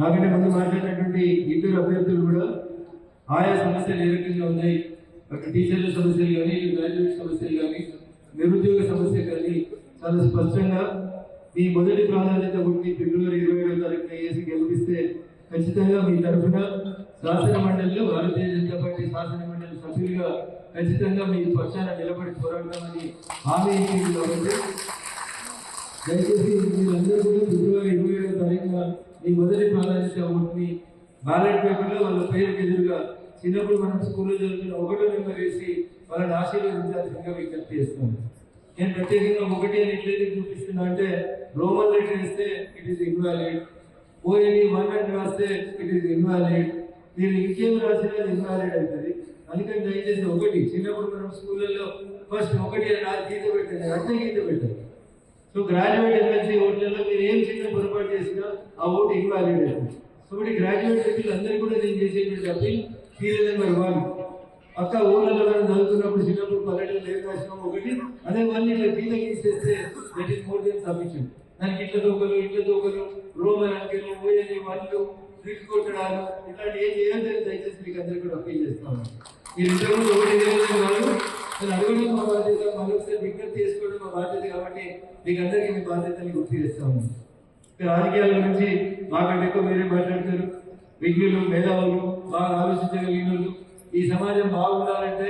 నాకంటే ముందు మాట్లాడినటువంటి ఇద్దరు అభ్యర్థులు కూడా ఆయా సమస్యలు ఏ రకంగా ఉన్నాయి? అటు టీచర్ల సమస్యలు కానీ గ్రాడ్యుయేట్ సమస్యలు కానీ నిరుద్యోగ సమస్య కానీ చాలా స్పష్టంగా మీ మొదటి ప్రాధాన్యత ఉండి ఫిబ్రవరి ఇరవై ఏడవ తారీఖున వేసి గెలిపిస్తే ఖచ్చితంగా మీ తరఫున శాసన మండలిలో భారతీయ జనతా పార్టీ శాసన మండలి సభ్యులుగా ఖచ్చితంగా మీ పక్షాన నిలబడి పోరాడతామని హామీ ఇచ్చింది కాబట్టి దయచేసి మీరందరూ కూడా ఫిబ్రవరి ఇరవై ఏడవ తారీఖున నీ మొదటి ప్రాధాన్యత ఓటుని బ్యాలెట్ పేపర్లో వాళ్ళ పేరుకి ఎదురుగా చిన్నప్పుడు మనం స్కూల్లో చదువుతున్న ఒకటో నెంబర్ వేసి వాళ్ళని ఆశీర్వదించాల్సిందిగా విజ్ఞప్తి చేస్తాను నేను ప్రత్యేకంగా ఒకటి అని ఎట్లయితే చూపిస్తున్నా అంటే రోమన్ లెటర్ ఇస్తే ఇట్ ఈస్ ఇన్వాలిడ్ ఓఎని వన్ అని రాస్తే ఇట్ ఈస్ ఇన్వాలిడ్ మీరు ఇంకేం రాసినా ఇన్వాలిడ్ అవుతుంది అందుకని దయచేసి ఒకటి. చిన్నప్పుడు మనం స్కూళ్ళల్లో ఫస్ట్ ఒకటి అని గీత పెట్టండి. అంటే గీత పెట్టండి. సో గ్రాడ్యుయేట్ ఎమ్మెల్సీ ఓట్లలో మీరు ఏం చిన్న పొరపాటు చేసినా ఆ ఓటు ఇన్వాలిడ్ అవుతుంది సో ఇప్పుడు గ్రాడ్యుయేట్ వ్యక్తులు కూడా నేను చేసేటువంటి అప్పీల్ సీరియల్ ఇవ్వాలి అక్క ఊళ్ళలో మనం చదువుతున్నప్పుడు చిన్నప్పుడు పల్లెటూరు లేక రాసినాం ఒకటి అదే మళ్ళీ ఇట్లా గీత గీసేస్తే that is more than sufficient దానికి ఇట్ల దూకలు ఇట్ల దూకలు రోమన్ అంకెలు ఓయని వాళ్ళు ట్రిక్ కొట్టడాలు ఇట్లాంటి ఏం చేయొద్దని దయచేసి మీకు అందరికీ కూడా అప్పీల్ చేస్తాను మీరు ఇంతకుముందు ఒకటి చేయలేదు వాళ్ళు నేను అడగడం మా బాధ్యత. మరొకసారి విజ్ఞప్తి చేసుకోవడం బాధ్యత కాబట్టి మీకు అందరికీ మీ బాధ్యతని గుర్తు చేస్తాము. రాజకీయాల గురించి మాకంటే ఎక్కువ మీరే మాట్లాడతారు. విజ్ఞులు మేధావులు బాగా ఆలోచించగలిగిన ఈ సమాజం బాగుండాలంటే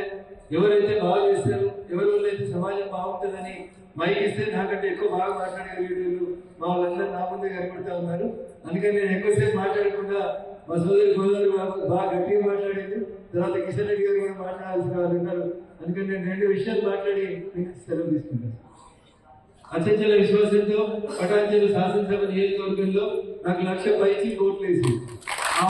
ఎవరైతే బాగా చేస్తారో ఎవరి వల్ల అయితే సమాజం బాగుంటుందని మైకిస్తే ఇస్తే నాకంటే ఎక్కువ బాగా మాట్లాడగలిగేవాళ్ళు మా వాళ్ళందరూ నా ముందే కనబడుతూ ఉన్నారు. అందుకని నేను ఎక్కువసేపు మాట్లాడకుండా మా సోదరి సోదరులు బాగా- గట్టిగా మాట్లాడింది. తర్వాత కిషన్ రెడ్డి గారు కూడా మాట్లాడాల్సిన వాళ్ళు ఉన్నారు. అందుకని నేను రెండు విషయాలు మాట్లాడి మీకు సెలవు తీసుకుంటాను. అత్యంత విశ్వాసంతో పటాంజలి శాసనసభ నియోజకవర్గంలో నాకు లక్ష పైచి ఓట్లేసి ఆ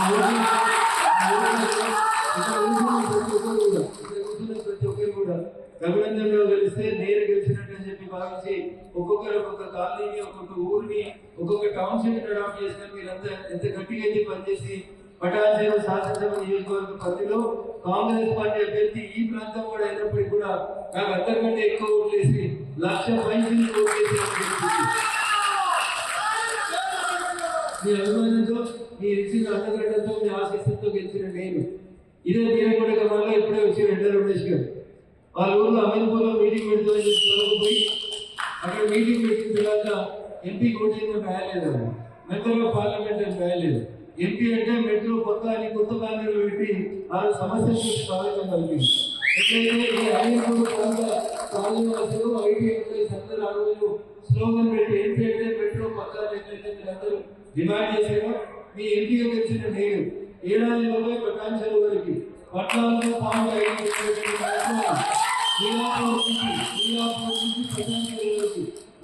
ప్రతి ఒక్కరు కూడా రఘునందన్లో గెలిస్తే నేను గెలిచినట్టు అని చెప్పి భావించి ఒక్కొక్కరు ఒక్కొక్క కాలనీని ఒక్కొక్క ఊరిని ఒక్కొక్క టౌన్షిప్ అడాప్ట్ చేసిన మీరంతా ఎంత గట్టిగా అయితే పనిచేసి పటాన్చేరు శాసనసభ నియోజకవర్గ పరిధిలో కాంగ్రెస్ పార్టీ అభ్యర్థి ఈ ప్రాంతం కూడా అయినప్పటికీ కూడా నాకు అందరికంటే ఎక్కువ ఓట్లేసి లక్ష పైసలు మీ అభిమానంతో మీరు ఇచ్చిన అన్నగడ్డతో మీ ఆశీస్సులతో గెలిచిన నేను. ఇదే తీరకుండా గ్రామంలో ఇప్పుడే వచ్చిన ఎండ రమేష్ గారు వాళ్ళ ఊళ్ళో అమీర్పూర్లో మీటింగ్ పెడుతుంది పోయి అక్కడ మీటింగ్ పెట్టిన తర్వాత ఎంపీ కోటింగ్ రాయలేదు మెంబర్ ఆఫ్ పార్లమెంట్ అని రాయలేదు. ఎంపీ అంటే మెట్రో కొత్త అని కొత్త కాలనీలు పెట్టి ఆ సమస్యలకు స్వాగతం కలిగింది ఎట్లయితే ఈ అమీర్పూర్ ప్రాంత కాలనీవాసులు ఐటీ ఎంప్లాయీస్ అందరూ ఆ రోజు స్లోగన్ పెట్టి ఎంపీ అంటే మెట్రో పక్కా ఎట్లయితే మీరందరూ డిమాండ్ మీ ఎంపీగా వచ్చిన నేను ఏడాదిలోనే ప్రకాంశాల వరకు పట్టణాల్లో పాము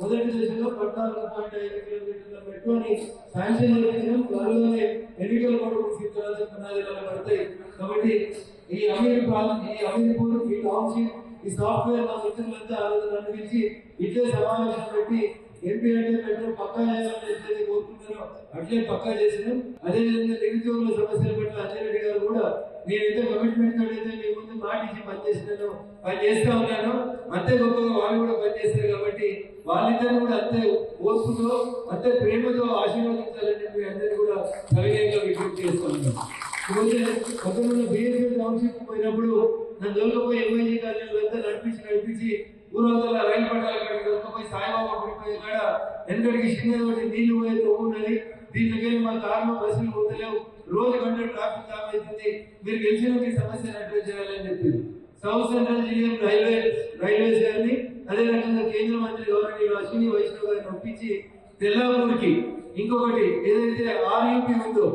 మొదటి దశలో పద్నాలుగు పాయింట్ ఐదు కిలోమీటర్ల మెట్రోని శాంక్షన్ చేసిన త్వరలోనే ఎన్నికల కొరకు పడతాయి. కాబట్టి ఈ అమీర్ ఈ అమీర్పూర్ ఈ టౌన్షిప్ ఈ సాఫ్ట్వేర్ మా మిత్రులంతా ఆ రోజు నన్ను పిలిచి ఇట్లే సమావేశం పెట్టి ఎంపీ అంటే పెట్టడం పక్కా చేయాలని ఎట్లయితే కోరుకుంటారో అట్లే పక్కా చేసినాం అదేవిధంగా నిరుద్యోగుల సమస్యల పట్ల అచ్చెరెడ్డి గారు కూడా నేనైతే కమిట్మెంట్ అయితే మీ ముందు మాట ఇచ్చి పనిచేసినాను పని చేస్తా ఉన్నాను. అంతే గొప్పగా వాళ్ళు కూడా పనిచేస్తారు కాబట్టి వాళ్ళిద్దరు కూడా అంతే ఓర్పుతో అంతే ప్రేమతో ఆశీర్వదించాలని మీ అందరూ కూడా సవినయంగా విజ్ఞప్తి చేస్తున్నాను. ఇకపోతే కొంతమంది బిఎస్ఎల్ టౌన్షిప్ పోయినప్పుడు నన్ను పోయి ఎంఐజీ గారు అంతా నడిపించి నడిపించి ఊరవతల రైలు పట్టాల కాడికి పోయి సాయిబాబా పడిపోయే కాడ వెనకడికి చిన్నది నీళ్ళు పోయేది ఉన్నది. దీనికెళ్ళి మా కార్లు బస్సులు పోతలేవు. రోజు గంట ట్రాఫిక్ జామ్ అవుతుంది. మీరు గెలిచిన మీ సమస్యను అడ్రస్ చేయాలని చెప్పింది. South central GM railway railways గారిని అదే రకంగా కేంద్ర మంత్రి గవర్నర్ అశ్విని వైష్ణవ్ గారిని ఒప్పించి తెల్లాపూర్కి ఇంకొకటి ఏదైతే ఆర్యూపీ ఉందో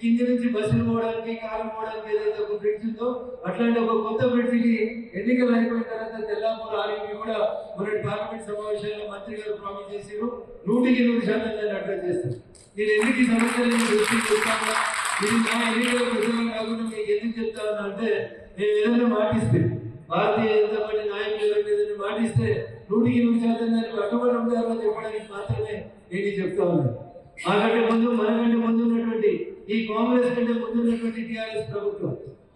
కింది నుంచి బస్సులు పోవడానికి కార్లు పోవడానికి ఏదైతే ఒక బ్రిడ్జ్ ఉందో అట్లాంటి ఒక కొత్త బ్రిడ్జికి ఎన్నికలు అయిపోయిన తర్వాత తెల్లాపూర్ ఆర్యూపీ కూడా మొన్నటి పార్లమెంట్ సమావేశంలో మంత్రి గారు ప్రామిస్ చేశారు. నూటికి నూరు శాతం దాన్ని అడ్రస్ చేస్తారు. నేను ఎందుకు ఈ సమస్యలను దృష్టి చెప్తాను ఇది నా ఎన్నికల ప్రజలు కాకుండా మీకు ఎందుకు చెప్తాను అంటే నేను ఏదైనా మాటిస్తే భారతీయ జనతా పార్టీ నాయకులు ఏదైనా మాటిస్తే నూటికి నూరు శాతం దాన్ని కట్టుబడి ఉంటారని చెప్పడానికి మాత్రమే నేను చెప్తా ఉన్నాను. మాకంటే ముందు మనకంటే ముందు ఉన్నటువంటి ఈ కాంగ్రెస్ కంటే ముందున్నటువంటి టిఆర్ఎస్ ప్రభుత్వం.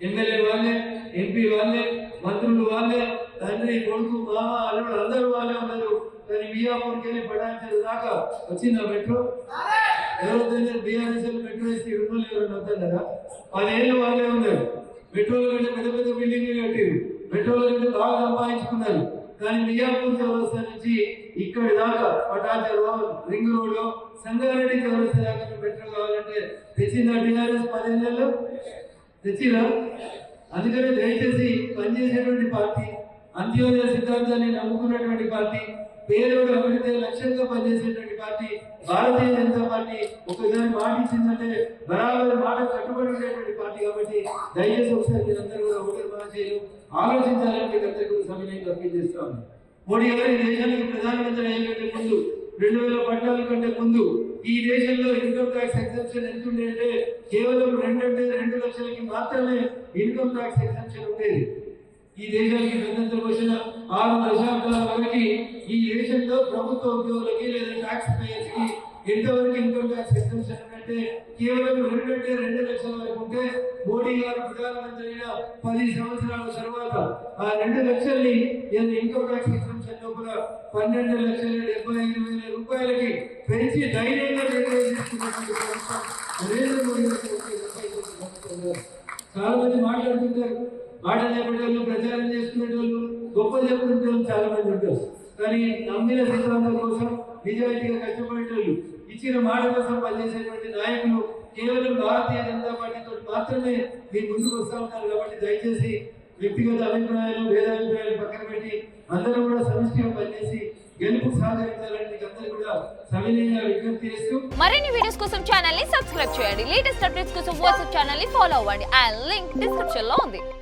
ఎమ్మెల్యే వాళ్ళే ఎంపీ వాళ్ళే మంత్రులు వాళ్ళే తండ్రి కొడుకు మామ అల్లుడు అందరూ వాళ్ళే ఉన్నారు. కానీ మియాపూర్కి వెళ్ళి పడాల్సిన దాకా వచ్చిందా మెట్రో? ఎవరైతే బీఆర్ఎస్ మెట్రో వేసి ఇరవై ఎవరైనా వద్దన్నారా పదేళ్ళు వాళ్ళే ఉన్నారు. మెట్రోలు కంటే పెద్ద పెద్ద బిల్డింగ్లు కట్టారు మెట్రోల కంటే బాగా సంపాదించుకున్నారు. కానీ మియాపూర్ చౌరస్తా నుంచి ఇక్కడి దాకా పటాచ రోడ్ రింగ్ రోడ్ సంగారెడ్డి చౌరస్తా దాకా మెట్రో కావాలంటే తెచ్చిందా టీఆర్ఎస్ పదేళ్ళలో? తెచ్చిరా? అందుకని దయచేసి పనిచేసేటువంటి పార్టీ అంత్యోదయ సిద్ధాంతాన్ని నమ్ముకున్నటువంటి పార్టీ పేదోడు అభివృద్ధి లక్ష్యంగా పనిచేసేటువంటి పార్టీ భారతీయ జనతా పార్టీ ఒకసారి మాట ఇచ్చిందంటే బరాబర్ మాట కట్టుబడి ఉండేటువంటి పార్టీ కాబట్టి దయచేసి ఒకసారి మీరందరూ కూడా ఓటర్ మహాశయులు ఆలోచించాలని మీకు సమయం అప్పీల్ మోడీ గారు ఈ దేశానికి ప్రధానమంత్రి అయ్యే కంటే ముందు రెండు వేల పద్నాలుగు కంటే ముందు ఈ దేశంలో ఇన్కమ్ ట్యాక్స్ ఎగ్జామ్షన్ ఎంత ఉండే అంటే కేవలం రెండు అంటే రెండు లక్షలకి మాత్రమే ఇన్కమ్ ట్యాక్స్ ఎగ్జామ్షన్ ఉండేది. ఈ దేశానికి స్వతంత్రం వచ్చిన ఆరు దశాబ్దాల వరకు ఈ దేశంలో ప్రభుత్వ ఉద్యోగులకి లేదా ట్యాక్స్ పేయర్స్కి ఎంతవరకు ఇన్కమ్ ట్యాక్స్ ఎగ్జామ్షన్ అంటే కేవలం రెండు అంటే రెండు లక్షల వరకు ఉంటే మోడీ గారు ప్రధానమంత్రి అయిన పది సంవత్సరాల తర్వాత ఆ రెండు లక్షల్ని ఇన్కమ్ ట్యాక్స్ ఎగ్జామ్షన్ లోపల పన్నెండు లక్షల డెబ్బై ఐదు వేల రూపాయలకి పెంచి ధైర్యంగా నిర్ణయం ప్రభుత్వం నరేంద్ర మోడీ గారి ప్రభుత్వం గారు. చాలా మంది మాటలు చెప్పేటోళ్ళు ప్రచారం చేసుకునేటోళ్ళు గొప్ప చెప్పుకునేటోళ్ళు చాలా మంది ఉంటారు. కానీ నమ్మిన సిద్ధాంతం కోసం నిజాయితీగా కష్టపడేటోళ్ళు ఇచ్చిన మాట కోసం పనిచేసేటువంటి నాయకులు కేవలం భారతీయ జనతా పార్టీతో మాత్రమే మీ ముందుకు వస్తూ ఉంటారు కాబట్టి దయచేసి వ్యక్తిగత అభిప్రాయాలు భేదాభిప్రాయాలు పక్కన పెట్టి అందరూ కూడా సమిష్టిగా పనిచేసి గెలుపు సహకరించాలని మీకు అందరూ కూడా సవినయంగా విజ్ఞప్తి చేస్తూ మరిన్ని వీడియోస్ కోసం ఛానల్ని సబ్స్క్రైబ్ చేయండి. లేటెస్ట్ అప్డేట్స్ కోసం వాట్సాప్ ఛానల్ని ఫాలో అవ్వండి. ఆ లింక్ డిస్క్రిప్షన్లో ఉంది.